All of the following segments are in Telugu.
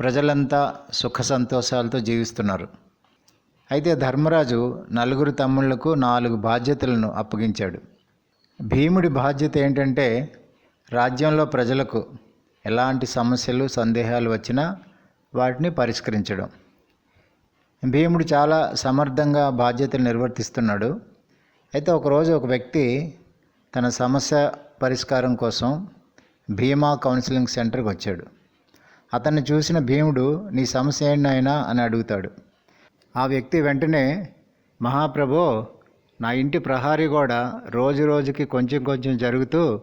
ప్రజలంతా సుఖ సంతోషాలతో జీవిస్తున్నారు. అయితే ధర్మరాజు నలుగురు తమ్ముళ్ళకు నాలుగు బాధ్యతలను అప్పగించాడు. భీముడి బాధ్యత ఏంటంటే రాజ్యంలో ప్రజలకు ఎలాంటి సమస్యలు సందేహాలు వచ్చినా వాటిని పరిష్కరించడం. భీముడు చాలా సమర్థంగా బాధ్యతలు నిర్వర్తిస్తున్నాడు. అయితే ఒకరోజు ఒక వ్యక్తి తన సమస్య పరిష్కారం కోసం భీమా కౌన్సిలింగ్ సెంటర్కి వచ్చాడు. అతన్ని చూసిన భీముడు నీ సమస్య ఏంటైనా నాయనా? అని అడుగుతాడు. ఆ వ్యక్తి వెంటనే మహాప్రభో నా ఇంటి ప్రహారీ గోడ రోజు రోజుకి కొంచెం కొంచెం జరుగుతూ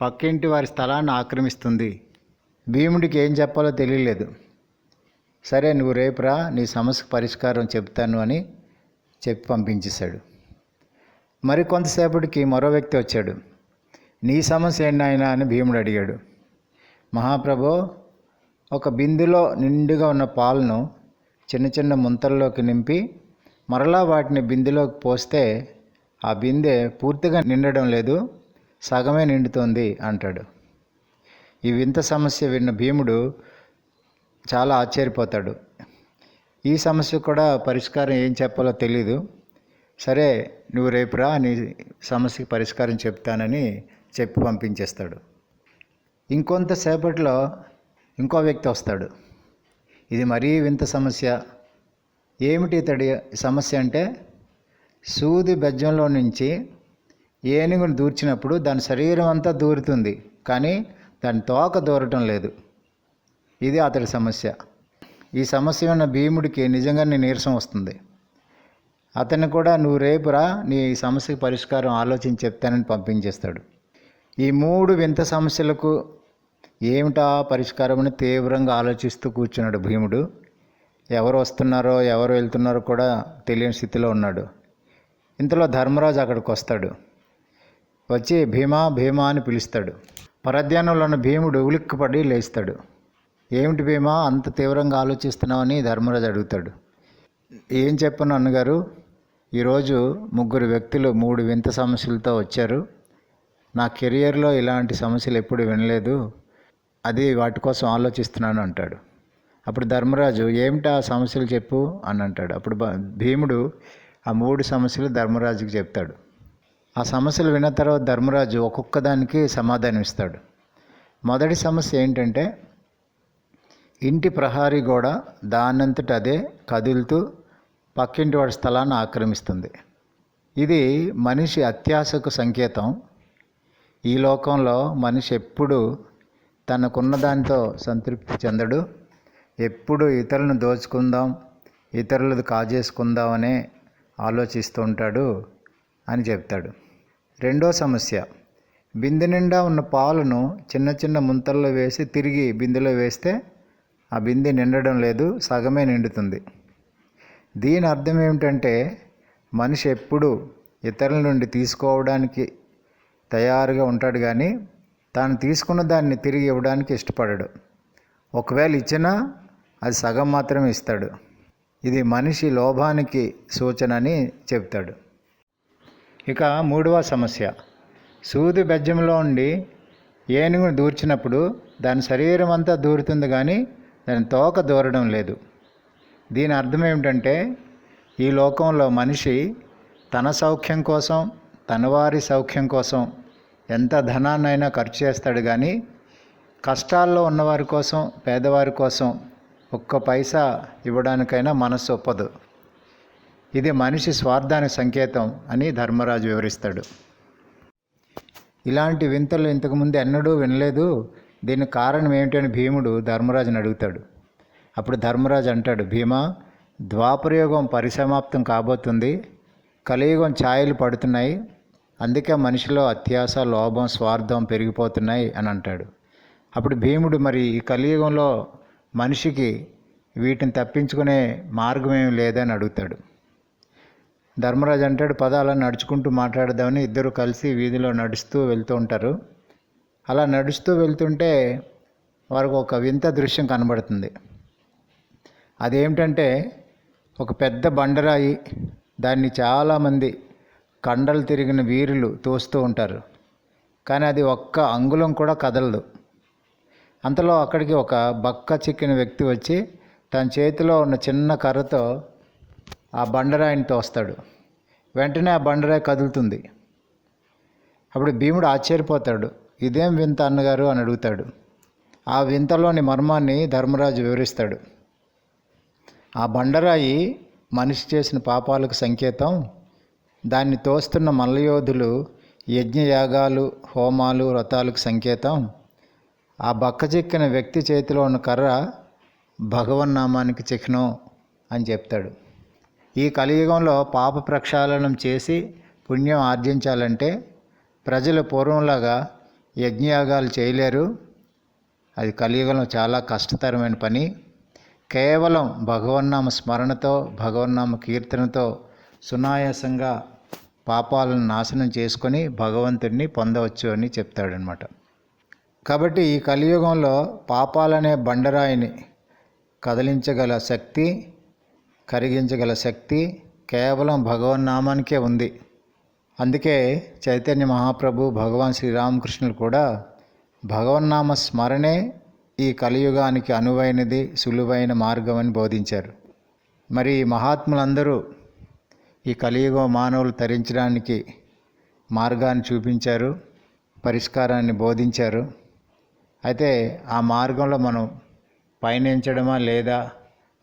పక్కింటి వారి స్థలాన్ని ఆక్రమిస్తుంది. భీముడికి ఏం చెప్పాలో తెలియలేదు. సరే నువ్వు రేపురా నీ సమస్యకు పరిష్కారం చెప్తాను అని చెప్పి పంపించేశాడు. మరి కొంతసేపటికి మరో వ్యక్తి వచ్చాడు. నీ సమస్య ఏంటి నాయనా? అని భీముడు అడిగాడు. మహాప్రభో ఒక బిందులో నిండుగా ఉన్న పాలను చిన్న చిన్న ముంతల్లోకి నింపి మరలా వాటిని బిందెలోకి పోస్తే ఆ బిందె పూర్తిగా నిండడం లేదు సగమే నిండుతోంది అంటాడు. ఈ వింత సమస్య విన్న భీముడు చాలా ఆశ్చర్యపోతాడు. ఈ సమస్య కూడా పరిష్కారం ఏం చెప్పాలో తెలీదు. సరే నువ్వు రేపురా నీ సమస్యకి పరిష్కారం చెప్తానని చెప్పి పంపించేస్తాడు. ఇంకొంతసేపట్లో ఇంకో వ్యక్తి వస్తాడు. ఇది మరీ వింత సమస్య. ఏమిటి ఇతడి సమస్య అంటే సూది బెజ్జంలో నుంచి ఏనుగును దూర్చినప్పుడు దాని శరీరం అంతా దూరుతుంది కానీ దాని తోక దూరటం లేదు. ఇది అతడి సమస్య. ఈ సమస్య ఉన్న భీముడికి నిజంగానే నీరసం వస్తుంది. అతన్ని కూడా నువ్వు రేపురా నీ సమస్యకు పరిష్కారం ఆలోచించి చెప్తానని పంపించేస్తాడు. ఈ మూడు వింత సమస్యలకు ఏమిటా పరిష్కారం అని తీవ్రంగా ఆలోచిస్తూ కూర్చున్నాడు భీముడు. ఎవరు వస్తున్నారో ఎవరు వెళ్తున్నారో కూడా తెలియని స్థితిలో ఉన్నాడు. ఇంతలో ధర్మరాజు అక్కడికి వస్తాడు. వచ్చి భీమా భీమా అని పిలుస్తాడు. పరధ్యానంలో ఉన్న భీముడు ఉలిక్కిపడి లేస్తాడు. ఏమిటి భీమా అంత తీవ్రంగా ఆలోచిస్తున్నావని ధర్మరాజు అడుగుతాడు. ఏం చెప్పను అన్నగారు? ఈరోజు ముగ్గురు వ్యక్తులు మూడు వింత సమస్యలతో వచ్చారు. నా కెరియర్లో ఇలాంటి సమస్యలు ఎప్పుడు వినలేదు. అది వాటి కోసం ఆలోచిస్తున్నాను అంటాడు. అప్పుడు ధర్మరాజు ఏమిటా సమస్యలు చెప్పు అని అంటాడు. అప్పుడు భీముడు ఆ మూడు సమస్యలు ధర్మరాజుకి చెప్తాడు. ఆ సమస్యలు విన్న తర్వాత ధర్మరాజు ఒక్కొక్క దానికి సమాధానం ఇస్తాడు. మొదటి సమస్య ఏంటంటే ఇంటి ప్రహారీ గోడ దానంతట అదే కదులుతూ పక్కింటి వాడి స్థలాన్ని ఆక్రమిస్తుంది. ఇది మనిషి అత్యాశకు సంకేతం. ఈ లోకంలో మనిషి ఎప్పుడు తనకున్న దానితో సంతృప్తి చెందడు. ఎప్పుడు ఇతరులను దోచుకుందాం ఇతరులది కాజేసుకుందామనే ఆలోచిస్తూ ఉంటాడు అని చెప్తాడు. రెండో సమస్య బిందె నిండా ఉన్న పాలను చిన్న చిన్న ముంతల్లో వేసి తిరిగి బిందెలో వేస్తే ఆ బిందె నిండడం లేదు సగమే నిండుతుంది. దీని అర్థం ఏమిటంటే మనిషి ఎప్పుడు ఇతరుల నుండి తీసుకోవడానికి తయారుగా ఉంటాడు కానీ తాను తీసుకున్న దాన్ని తిరిగి ఇవ్వడానికి ఇష్టపడడు. ఒకవేళ ఇచ్చినా అది సగం మాత్రమే ఇస్తాడు. ఇది మనిషి లోభానికి సూచన అని చెప్తాడు ఇక మూడవ సమస్య. సూది బెజ్జంలో ఉండి ఏనుగును దూర్చినప్పుడు దాని శరీరం అంతా దూరుతుంది కానీ దాని తోక దూరడం లేదు. దీని అర్థం ఏమిటంటే ఈ లోకంలో మనిషి తన సౌఖ్యం కోసం తన వారి సౌఖ్యం కోసం ఎంత ధనాన్నైనా ఖర్చు చేస్తాడు కానీ కష్టాల్లో ఉన్నవారి కోసం పేదవారి కోసం ఒక్క పైసా ఇవ్వడానికైనా మనస్సు ఒప్పదు. ఇది మనిషి స్వార్థానికి సంకేతం అని ధర్మరాజు వివరిస్తాడు. ఇలాంటి వింతలు ఇంతకుముందు ఎన్నడూ వినలేదు. దీనికి కారణం ఏమిటని భీముడు ధర్మరాజుని అడుగుతాడు. అప్పుడు ధర్మరాజు అంటాడు భీమా ద్వాపరయుగం పరిసమాప్తం కాబోతుంది. కలియుగం ఛాయలు పడుతున్నాయి. అందుకే మనిషిలో అత్యాస లోభం స్వార్థం పెరిగిపోతున్నాయి అని అంటాడు. అప్పుడు భీముడు మరి ఈ కలియుగంలో మనిషికి వీటిని తప్పించుకునే మార్గం ఏమి లేదని అడుగుతాడు. ధర్మరాజు అంటాడు పదాలను నడుచుకుంటూ మాట్లాడదామని ఇద్దరు కలిసి వీధిలో నడుస్తూ వెళ్తూ ఉంటారు. అలా నడుస్తూ వెళ్తుంటే వారికి ఒక వింత దృశ్యం కనబడుతుంది. అదేమిటంటే ఒక పెద్ద బండరాయి దాన్ని చాలామంది కండలు తిరిగిన వీరులు తోస్తూ ఉంటారు. కానీ అది ఒక్క అంగుళం కూడా కదలదు. అంతలో అక్కడికి ఒక బక్క చిక్కిన వ్యక్తి వచ్చి తన చేతిలో ఉన్న చిన్న కర్రతో ఆ బండరాయిని తోస్తాడు. వెంటనే ఆ బండరాయి కదులుతుంది. అప్పుడు భీముడు ఆశ్చర్యపోతాడు. ఇదేం వింత అన్నగారు? అని అడుగుతాడు. ఆ వింతలోని మర్మాన్ని ధర్మరాజు వివరిస్తాడు. ఆ బండరాయి మనిషి చేసిన పాపాలకు సంకేతం దాన్ని తోస్తున్న మల్లయోధులు యజ్ఞయాగాలు హోమాలు వ్రతాలకు సంకేతం. ఆ బక్కచిక్కిన వ్యక్తి చేతిలో ఉన్న కర్ర భగవన్నామానికి చిహ్నం అని చెప్తాడు. ఈ కలియుగంలో పాప ప్రక్షాళనం చేసి పుణ్యం ఆర్జించాలంటే ప్రజలు పూర్వంలాగా యజ్ఞయాగాలు చేయలేరు. అది కలియుగంలో చాలా కష్టతరమైన పని. కేవలం భగవన్నామ స్మరణతో భగవన్నామ కీర్తనతో సునాయాసంగా పాపాలను నాశనం చేసుకొని భగవంతుడిని పొందవచ్చు అని చెప్తాడనమాట కాబట్టి ఈ కలియుగంలో పాపాలనే బండరాయిని కదిలించగల శక్తి కరిగించగల శక్తి కేవలం భగవన్ నామానికే ఉంది. అందుకే చైతన్య మహాప్రభు భగవాన్ శ్రీరామకృష్ణులు కూడా భగవన్నామ స్మరణే ఈ కలియుగానికి అనువైనది సులువైన మార్గం అని బోధించారు. మరి ఈ మహాత్ములందరూ ఈ కలియుగ మానవులు తరించడానికి మార్గాన్ని చూపించారు పరిష్కారాన్ని బోధించారు. అయితే ఆ మార్గంలో మనం పయనించడమా లేదా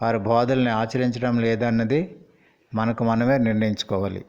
వారి బోధల్ని ఆచరించడం లేదా అన్నది మనకు మనమే నిర్ణయించుకోవాలి.